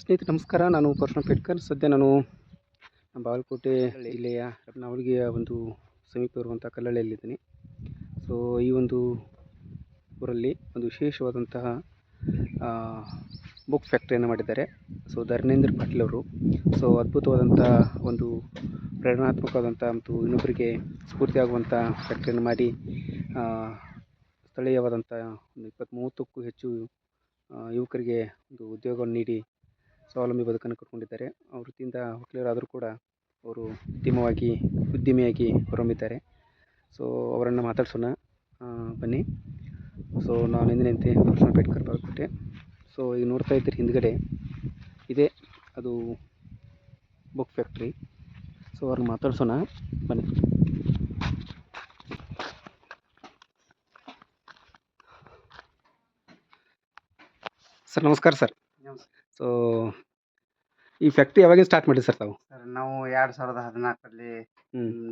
ಸ್ನೇಹಿತರೆ, ನಮಸ್ಕಾರ. ನಾನು ಪರಶುರಾಮ್ ಪೇಟ್ಕರ್. ಸದ್ಯ ನಾನು ನಮ್ಮ ಬಾಗಲಕೋಟೆ ಜಿಲ್ಲೆಯ ನವಲಗಿಯ ಒಂದು ಸಮೀಪ ಇರುವಂಥ ಕಲ್ಲಳ್ಳಿಯಲ್ಲಿದ್ದೀನಿ. ಸೊ ಈ ಒಂದು ಊರಲ್ಲಿ ಒಂದು ವಿಶೇಷವಾದಂತಹ ಬುಕ್ ಫ್ಯಾಕ್ಟ್ರಿಯನ್ನು ಮಾಡಿದ್ದಾರೆ. ಸೊ ಧರ್ಮೇಂದ್ರ ಪಾಟೀಲ್ ಅವರು. ಸೊ ಅದ್ಭುತವಾದಂಥ ಒಂದು ಪ್ರೇರಣಾತ್ಮಕವಾದಂಥ ಮತ್ತು ಇನ್ನೊಬ್ಬರಿಗೆ ಸ್ಫೂರ್ತಿಯಾಗುವಂಥ ಫ್ಯಾಕ್ಟ್ರಿಯನ್ನು ಮಾಡಿ ಸ್ಥಳೀಯವಾದಂಥ ಒಂದು ಇಪ್ಪತ್ತು ಮೂವತ್ತಕ್ಕೂ ಹೆಚ್ಚು ಯುವಕರಿಗೆ ಒಂದು ಉದ್ಯೋಗವನ್ನು ನೀಡಿ ಸ್ವಾವಲಂಬಿ ಬದುಕನ್ನು ಕಟ್ಕೊಂಡಿದ್ದಾರೆ. ಆ ವೃತ್ತಿಯಿಂದ ವಕೀಲರಾದರೂ ಕೂಡ ಅವರು ಉದ್ಯಮವಾಗಿ, ಉದ್ಯಮಿಯಾಗಿ ಹೊರಹೊಮ್ಮಿದ್ದಾರೆ. ಸೊ ಅವರನ್ನು ಮಾತಾಡ್ಸೋಣ. ಬನ್ನಿ. ಸೊ ನಾನು ಎಂದಿನಂತೆ ಕೃಷ್ಣ ಪೇಟ್ಕರ್ ಬರ್ಕೊಟ್ಟೆ. ಸೊ ಈಗ ನೋಡ್ತಾ ಇದ್ದೀರಿ ಹಿಂದ್ಗಡೆ. ಇದೆ, ಅದು ಬುಕ್ ಫ್ಯಾಕ್ಟ್ರಿ. ಸೊ ಅವ್ರನ್ನ ಮಾತಾಡಿಸೋಣ. ಬನ್ನಿ. ಸರ್, ನಮಸ್ಕಾರ ಸರ್. ಸೊ ಈ ಫ್ಯಾಕ್ಟ್ರಿ ಯಾವಾಗಿಂದ ಸ್ಟಾರ್ಟ್ ಮಾಡಿದ್ರಿ ಸರ್ ತಾವು? ಸರ್ ನಾವು ಎರಡು ಸಾವಿರದ ಹದಿನಾಲ್ಕರಲ್ಲಿ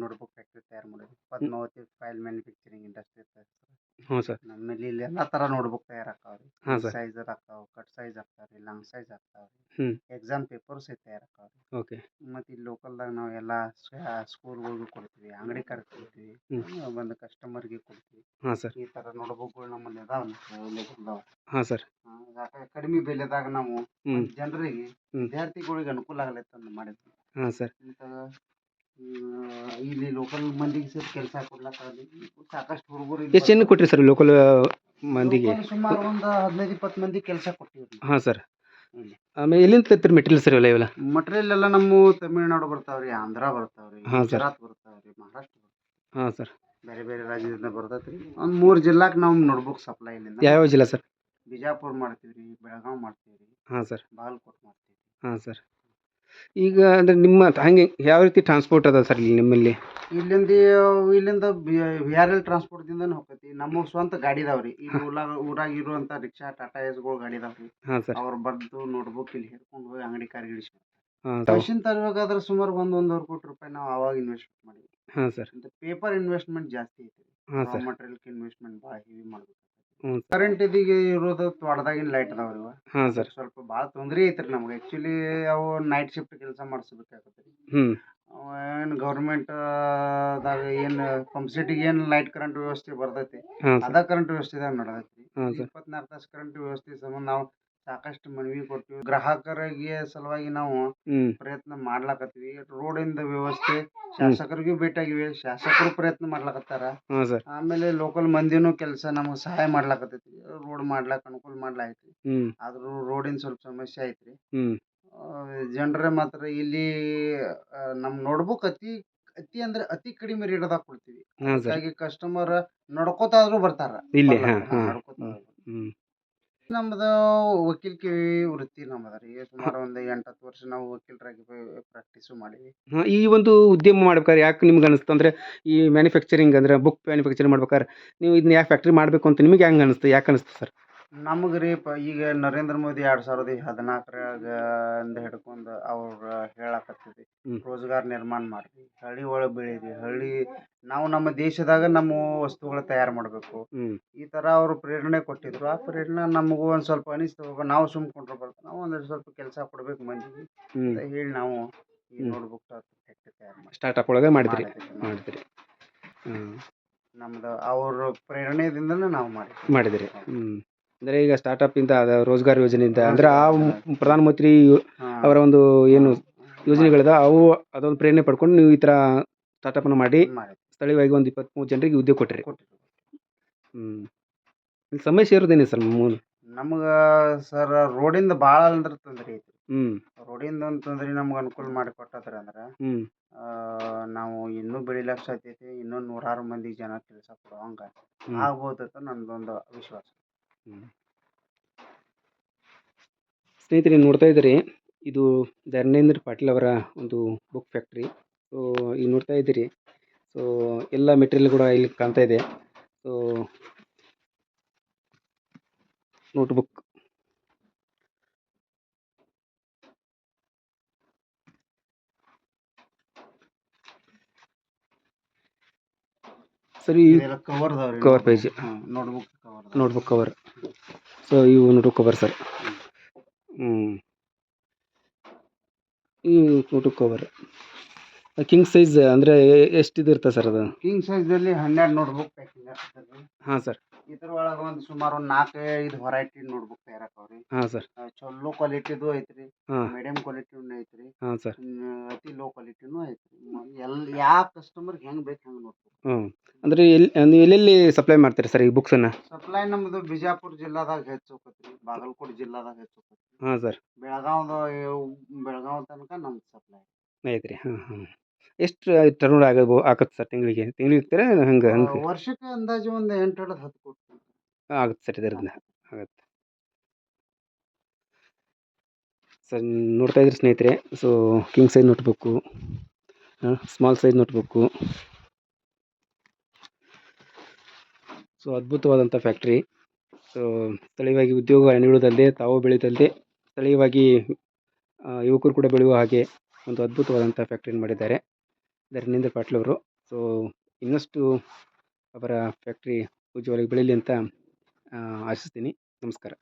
ನೋಟ್ಬುಕ್ ಫ್ಯಾಕ್ಟ್ರಿ ತಯಾರು ಮಾಡಿದ್ವಿ. ಪದ್ಮಾವತಿ ಫೈಲ್ ಮ್ಯಾನುಫ್ಯಾಕ್ಚರಿಂಗ್ ಇಂಡಸ್ಟ್ರಿ ಹ್ಞೂ ಸರ್. ನಮ್ಮಲ್ಲಿ ಇಲ್ಲಿ ಎಲ್ಲ ಥರ ನೋಟ್ಬುಕ್ ತಯಾರು ಆಕಾವ್ರಿ ಹಾಂ ಸರ್. ಸೈಜ್ ಆಗ್ತಾವ್ ಕಟ್ ಸೈಜ್ ಆಗ್ತಾವ್ರಿ ಲಾಂಗ್ ಸೈಜ್ ಆಗ್ತಾವ್ರಿ ಹ್ಞೂ. ಎಕ್ಸಾಮ್ ಪೇಪರ್ಸ್ ತಯಾರು ರೀ ಓಕೆ. ಮತ್ತು ಇಲ್ಲಿ ಲೋಕಲ್ದಾಗ ನಾವು ಎಲ್ಲ ಸ್ಕೂಲ್ಗಳಿಗೂ ಕೊಡ್ತೀವಿ ಅಂಗಡಿ ಕೊಡ್ತೀವಿ ಹ್ಮ್. ಬಂದು ಕಸ್ಟಮರ್ಗೆ ಕೊಡ್ತೀವಿ. ಹಾಂ ಸರ್. ಈ ಥರ ನೋಟ್ಬುಕ್ಗಳು ನಮ್ಮಲ್ಲಿ ಅದಾವ ಹಾಂ ಸರ್ ಕಡಿಮೆ ಬೆಲೆದಾಗ ನಾವು ಜನರಿಗೆ. ವಿದ್ಯಾರ್ಥಿಗಳಿಗೆ ಅನುಕೂಲ ಆಗಲಿ ಅಂತ ಮಾಡಿದ್ವಿ. ಹಾಂ ಸರ್. ಇಲ್ಲಿ ಲೋಕಲ್ ಮಂದಿಗೆ ಸರ್ ಕೆಲಸ ಕೊಡ್ಲಕ್ಕಾಗಲಿ ಸಾಕಷ್ಟು ಹುಡುಗರು ಎಷ್ಟು ಜನ ಕೊಟ್ಟಿರಿ ಸರ್ ಲೋಕಲ್ ಮಂದಿಗೆ? ಸುಮಾರು ಒಂದು ಹದಿನೈದು ಇಪ್ಪತ್ತು ಮಂದಿ ಕೆಲಸ ಕೊಟ್ಟಿವಿ ಹಾಂ ಸರ್. ಆಮೇಲೆ ಎಲ್ಲಿಂದ ತರ್ತೀರಿ ಮೆಟೀರಿಯಲ್ ಸರ್ ಇವೆಲ್ಲ ಇವೆಲ್ಲ? ಮಟೀರಿಯಲ್ ಎಲ್ಲ ನಮ್ಮ ತಮಿಳ್ನಾಡು ಬರ್ತಾವ್ರಿ ಆಂಧ್ರ ಬರ್ತಾವ್ರಿ ಹಾ, ಸರ್. ಗುಜರಾತ್ ಬರ್ತಾವ್ರಿ ಮಹಾರಾಷ್ಟ್ರ ಹಾಂ ಸರ್. ಬೇರೆ ಬೇರೆ ರಾಜ್ಯದಿಂದ ಬರ್ತೈತ್ರಿ. ಒಂದು ಮೂರು ಜಿಲ್ಲಾಕ್ ನಾವು ನೋಡ್ಬೇಕು ಸಪ್ಲೈ ಇಲ್ಲಿಂದ. ಯಾವ ಜಿಲ್ಲಾ ಸರ್? ಬಿಜಾಪುರ ಮಾಡ್ತೀವಿ ರೀ ಬೆಳಗಾವ್ ಮಾಡ್ತೀವಿ ರೀ ಹಾಂ ಸರ್. ಬಾಗಲಕೋಟೆ ಮಾಡ್ತೀವಿ ಹಾಂ ಸರ್. ಈಗ ಅಂದರೆ ನಿಮ್ಮ ಹಂಗೆ ಯಾವ ರೀತಿ ಟ್ರಾನ್ಸ್ಪೋರ್ಟ್ ಅದ ಸರ್ ಇಲ್ಲಿ ನಿಮ್ಮಲ್ಲಿ? ಇಲ್ಲಿಂದ ಇಲ್ಲಿಂದ ವಿ ಆರ್ ಎಲ್ ಟ್ರಾನ್ಸ್ಪೋರ್ಟ್ದಿಂದನೇ ಹೋಗ್ತೈತಿ. ನಮ್ಮ ಸ್ವಂತ ಗಾಡಿ ಇದಾವ ರೀ ಈಗ ಊರಾಗ ಊರಾಗ ಇರುವಂಥ ರಿಕ್ಷಾ ಟಾಟಾ ಎಸ್ಗಳು ಗಾಡಿ ಇದಾವ್ರಿ ಹಾಂ ಸರ್ ಅವ್ರು ಬರ್ದು ನೋಟ್ಬುಕ್ ಇಲ್ಲಿ ಹಿಡ್ಕೊಂಡು ಹೋಗಿ ಅಂಗಡಿ ಕಾರ್ ಇಳಿಸಿ ಹಾಂ ಮಷಿನ್ ತರಬೇಕಾದ್ರೆ ಸುಮಾರು ಒಂದು ಒಂದೂವರೆ ಕೋಟಿ ರೂಪಾಯಿ ನಾವು ಅವಾಗ ಇನ್ವೆಸ್ಟ್ಮೆಂಟ್ ಮಾಡಿದ್ವಿ. ಹಾಂ ಸರ್ ಪೇಪರ್ ಇನ್ವೆಸ್ಟ್ಮೆಂಟ್ ಜಾಸ್ತಿ ಐತಿ ಹಾಂ ರಾ ಸರ್ ಮಟೀರಿಯಲ್ಗೆ ಇನ್ವೆಸ್ಟ್ಮೆಂಟ್ ಭಾಳ ಹೆವಿ ಮಾಡ್ಬೇಕು ಹ್ಞೂ ಕರೆಂಟ್ ಇದೀಗ ಇರೋದು ತೋಟದಾಗಿನ ಲೈಟ್ ಅದಾವ ಇವ. ಹಾಂ ಸರ್. ಸ್ವಲ್ಪ ಬಾಳ ತೊಂದರೆ ಐತ್ರಿ ನಮ್ಗೆ. ಆಕ್ಚುಲಿ ಅವು ನೈಟ್ ಶಿಫ್ಟ್ ಕೆಲಸ ಮಾಡಿಸ್ಬೇಕಾಗತ್ತೆ ರೀ. ಹ್ಞೂ ಏನು ಗೌರ್ಮೆಂಟ್ ದಾಗ ಏನು ಪಂಪ್ಸೆಟಿಗೆ ಏನು ಲೈಟ್ ಕರೆಂಟ್ ವ್ಯವಸ್ಥೆ ಬರ್ತೈತಿ ಹಾಂ ಸರ್. ಅದ ಕರೆಂಟ್ ವ್ಯವಸ್ಥೆದಾಗ ನಡೆದೈತಿ ಹಾಂ ಸರ್. ಇಪ್ಪತ್ನಾಲ್ಕು ತಾಸು ಕರೆಂಟ್ ವ್ಯವಸ್ಥೆ ಸಂಬಂಧ ನಾವು ಸಾಕಷ್ಟು ಮನವಿ ಕೊಟ್ಟಿವಿ ಗ್ರಾಹಕರಿಗೆ ಸಲುವಾಗಿ ನಾವು ಪ್ರಯತ್ನ ಮಾಡ್ಲಾಕತ್ತೀವಿ. ರೋಡಿಂದ ವ್ಯವಸ್ಥೆ ಶಾಸಕರಿಗೂ ಭೇಟಿಯಾಗಿವೆ. ಶಾಸಕರು ಪ್ರಯತ್ನ ಮಾಡ್ಲಾಕತ್ತಾರ. ಹಾಂ ಸರ್. ಆಮೇಲೆ ಲೋಕಲ್ ಮಂದಿನೂ ಕೆಲಸ ನಮಗೆ ಸಹಾಯ ಮಾಡ್ಲಾಕತ್ತೈತಿ ರೋಡ್ ಮಾಡ್ಲಾಕ ಅನುಕೂಲ ಮಾಡ್ಲಾಕೈತಿ ಹ್ಞೂ ಆದ್ರೂ ರೋಡಿನ ಸ್ವಲ್ಪ ಸಮಸ್ಯೆ ಐತ್ರಿ ಜನರ ಜನರೇ ಮಾತ್ರ ಇಲ್ಲಿ ನಮ್ ನೋಟ್ಬುಕ್ ಅತಿ ಅತಿ ಅಂದ್ರೆ ಅತಿ ಕಡಿಮೆ ರೇಟ್ದಾಗ ಕೊಡ್ತೀವಿ. ಹಾಂ ಸರ್. ಹಾಗಾಗಿ ಕಸ್ಟಮರ್ ನಡ್ಕೋತಾದ್ರೂ ಬರ್ತಾರ. ಇಲ್ಲಿ ಹ್ಮ್ ಹಾಂ ಹಾಂ. ನಡ್ಕೋತ ಬರ್ತಾರ. ನಮ್ದು ವಕೀಲ್ಕಿ ವೃತ್ತಿ ನಮ್ಮದ ರೀ. ಸುಮಾರು ಒಂದು ಎಂಟು ಹತ್ತು ವರ್ಷ ನಾವು ವಕೀಲರಾಗಿ ಪ್ರಾಕ್ಟೀಸು ಮಾಡೀವಿ. ಹಾಂ ಈ ಒಂದು ಉದ್ಯಮ ಮಾಡ್ಬೇಕಾದ್ರೆ ಯಾಕೆ ನಿಮ್ಗೆ ಅನಿಸ್ತು ಅಂದರೆ ಈ ಮ್ಯಾನುಫ್ಯಾಕ್ಚರಿಂಗ್ ಅಂದ್ರೆ ಬುಕ್ ಮ್ಯಾನುಫ್ಯಾಕ್ಚರಿಂಗ್ ಮಾಡ್ಬೇಕಾದ್ರೆ ನೀವು ಇದನ್ನ ಯಾಕೆ ಫ್ಯಾಕ್ಟ್ರಿ ಮಾಡಬೇಕು ಅಂತ ನಿಮಗೆ ಹೆಂಗೆ ಅನಿಸ್ತು ಯಾಕೆ ಅನಿಸ್ತು ಸರ್? ನಮಗೆ ರೀ ಪ ಈಗ ನರೇಂದ್ರ ಮೋದಿ ಎರಡು ಸಾವಿರದ ಹದಿನಾಲ್ಕರಾಗ ಅಂದ ಹಿಡ್ಕೊಂಡು ಅವ್ರು ಹೇಳಕತ್ತಿದ್ದು. ರೋಜ್ಗಾರ್ ನಿರ್ಮಾಣ ಮಾಡ್ರಿ ಹಳ್ಳಿ ಒಳಗೆ ಬೆಳೀರಿ ಹಳ್ಳಿ ನಾವು ನಮ್ಮ ದೇಶದಾಗ ನಮ್ಮ ವಸ್ತುಗಳು ತಯಾರು ಮಾಡಬೇಕು. ಈ ಥರ ಅವರು ಪ್ರೇರಣೆ ಕೊಟ್ಟಿದ್ರು. ಆ ಪ್ರೇರಣೆ ನಮಗೂ ಒಂದು ಸ್ವಲ್ಪ ಅನಿಸ್ತು ನಾವು ಸುಮ್ಕೊಂಡ್ರೆ ಬರ್ತದೆ ನಾವು ಒಂದೆರಡು ಸ್ವಲ್ಪ ಕೆಲಸ ಕೊಡ್ಬೇಕು ಮಂದಿಗೆ ಅಂತ ಹೇಳಿ ನಾವು ಈ. ನೋಟ್ಬುಕ್ ಸ್ಟಾರ್ಟಪ್ ಒಳಗೆ ಮಾಡಿದ್ರಿ. ಮಾಡಿದ್ರಿ. ನಮ್ದು ಅವ್ರ ಪ್ರೇರಣೆದಿಂದನೇ ನಾವು ಮಾಡಿದ್ರಿ ಮಾಡಿದ್ರಿ. ಹ್ಞೂ ಅಂದರೆ ಈಗ ಸ್ಟಾರ್ಟಪ್ಪಿಂದ ಅದ ರೋಜ್ಗಾರ್ ಯೋಜನೆಯಿಂದ ಅಂದ್ರೆ ಆ ಪ್ರಧಾನ ಮಂತ್ರಿ ಅವರ ಒಂದು ಏನು ಯೋಜನೆಗಳಿದ ಅವು ಅದೊಂದು ಪ್ರೇರಣೆ ಪಡ್ಕೊಂಡು ನೀವು ಈ ಥರ ಸ್ಟಾರ್ಟಪ್ಪನ್ನು ಮಾಡಿ. ಸ್ಥಳೀಯವಾಗಿ ಒಂದು ಇಪ್ಪತ್ತ್ಮೂರು ಜನರಿಗೆ ಉದ್ಯೋಗ ಕೊಟ್ಟಿರಿ. ಹ್ಮ್. ಹ್ಞೂ ಸಮಸ್ಯೆ ಇರೋದೇನೆ ಸರ್ ಮೂಲ ನಮ್ಗೆ ಸರ್ ರೋಡಿಂದ ಭಾಳ ಅಂದ್ರೆ ತೊಂದರೆ ಐತಿ ಹ್ಞೂ ರೋಡಿಂದ ಒಂದು ತೊಂದರೆ ನಮ್ಗೆ ಅನುಕೂಲ ಮಾಡಿ ಕೊಟ್ಟದ್ರ ಅಂದ್ರೆ ಹ್ಞೂ ನಾವು ಇನ್ನೂ ಬೆಳಿಲಕ್ ಸಾಧ್ಯತೆ ಇನ್ನೂ ನೂರಾರು ಮಂದಿ ಜನ ಕೆಲಸ ಕೊಡೋ ಹಂಗೆ ಆಗ್ಬೋದು ಅಂತ ವಿಶ್ವಾಸ. ಸ್ನೇಹಿತರೆ ನೋಡ್ತಾ ಇದ್ದೀರಿ ಇದು ಧರ್ಮೇಂದ್ರ ಪಾಟೀಲ್ ಅವರ ಒಂದು ಬುಕ್ ಫ್ಯಾಕ್ಟ್ರಿ ಸೊ ಈಗ ನೋಡ್ತಾ ಇದ್ದೀರಿ. ಸೊ ಎಲ್ಲ ಮೆಟೀರಿಯಲ್ ಕೂಡ ಇಲ್ಲಿ ಕಾಣ್ತಾ ಇದೆ. ಸೊ ನೋಟ್ಬುಕ್ ಸರಿ cover cover page. Notebook cover notebook cover so ಇವು ನೋಟ್ಬುಕ್ ಕವರ್ ಸರ್ ಹ್ಞೂ ಈ ನೋಟಕ್ಕೆ ಕವರ್ ಕಿಂಗ್ ಸೈಜ್ ಅಂದರೆ ಎಷ್ಟು ಇರ್ತದೆ ಸರ್ ಅದು? ಕಿಂಗ್ ಸೈಜಲ್ಲಿ ಹನ್ನೆರಡು ನೋಟ್ಬುಕ್ ಪ್ಯಾಕಿಂಗ್ ಹಾಂ ಸರ್. ಇದ್ರ ಒಳಗೆ ಒಂದು ಸುಮಾರು ಒಂದು ನಾಲ್ಕು ಐದು ವೆರೈಟಿ ನೋಟ್ಬುಕ್ ತಯಾರಾಕವ್ರಿ ಹಾಂ ಸರ್. ಚಲೋ ಕ್ವಾಲಿಟಿದು ಐತ್ರಿ ಹಾಂ. ಮೀಡಿಯಂ ಕ್ವಾಲಿಟಿನೂ ಐತ್ರಿ ಹಾಂ ಸರ್. ಅತಿ ಲೋ ಕ್ವಾಲಿಟಿನೂ ಐತ್ರಿ. ಎಲ್ಲ ಯಾವ ಕಸ್ಟಮರ್ಗೆ ಹೆಂಗೆ ಬೇಕು ಹಂಗೆ ನೋಡ್ಬೇಕು. ಹ್ಞೂ ಅಂದರೆ ಎಲ್ಲಿ ನೀವು ಎಲ್ಲೆಲ್ಲಿ ಸಪ್ಲೈ ಮಾಡ್ತೀರಿ ಸರ್ ಈ ಬುಕ್ಸನ್ನು ಸಪ್ಲೈ ನಮ್ಮದು ಬಿಜಾಪುರ ಜಿಲ್ಲಾದಾಗ ಹೆಚ್ಚು ಹೋಗತ್ರಿ ಬಾಗಲಕೋಟೆ ಜಿಲ್ಲಾದಾಗ ಹೆಚ್ಚು ಹೋಗತ್ರಿ ಹಾಂ ಸರ್ ಬೆಳಗಾವ್ದ ಬೆಳಗಾವ್ ತನಕ ನಮ್ದು ಸಪ್ಲೈ ಐತ್ರಿ ಹಾಂ ಹಾಂ. ಎಷ್ಟು ಟರ್ನ್ ಆಗಬೋ ಆಗತ್ತೆ ಸರ್ ತಿಂಗಳಿಗೆ? ತಿಂಗಳಿಗೆ ಇರ್ತೀರಾ ಹಂಗೆ ಹಂಗೆ ವರ್ಷಕ್ಕೆ ಅಂದಾಜು ಒಂದು ಎಂಟು ಹಿಡಿದು ಹತ್ತು ಕೋಟಿ ಆಗುತ್ತೆ ಸರ್ ಇದರಿಂದ. ಆಗುತ್ತೆ ಸರ್ ನೋಡ್ತಾ ಇದ್ರಿ ಸ್ನೇಹಿತರೆ so king size notebook small size notebook so ಅದ್ಭುತವಾದಂಥ ಫ್ಯಾಕ್ಟ್ರಿ ಸೊ ಸ್ಥಳೀಯವಾಗಿ ಉದ್ಯೋಗ ನೀಡುವುದಲ್ಲದೆ ತಾವು ಬೆಳೆಯುವುದಲ್ಲದೆ ಸ್ಥಳೀಯವಾಗಿ ಯುವಕರು ಕೂಡ ಬೆಳೆಯುವ ಹಾಗೆ ಒಂದು ಅದ್ಭುತವಾದಂಥ ಫ್ಯಾಕ್ಟ್ರಿಯನ್ನು ಮಾಡಿದ್ದಾರೆ. ಧರ್ಮೇಂದ್ರ ಪಾಟೀಲ್ ಅವರು. ಸೊ ಇನ್ನಷ್ಟು ಅವರ ಫ್ಯಾಕ್ಟ್ರಿ ಉಜ್ವಲವಾಗಿ ಬೆಳೀಲಿ ಅಂತ ಆಶಿಸ್ತೀನಿ. ನಮಸ್ಕಾರ.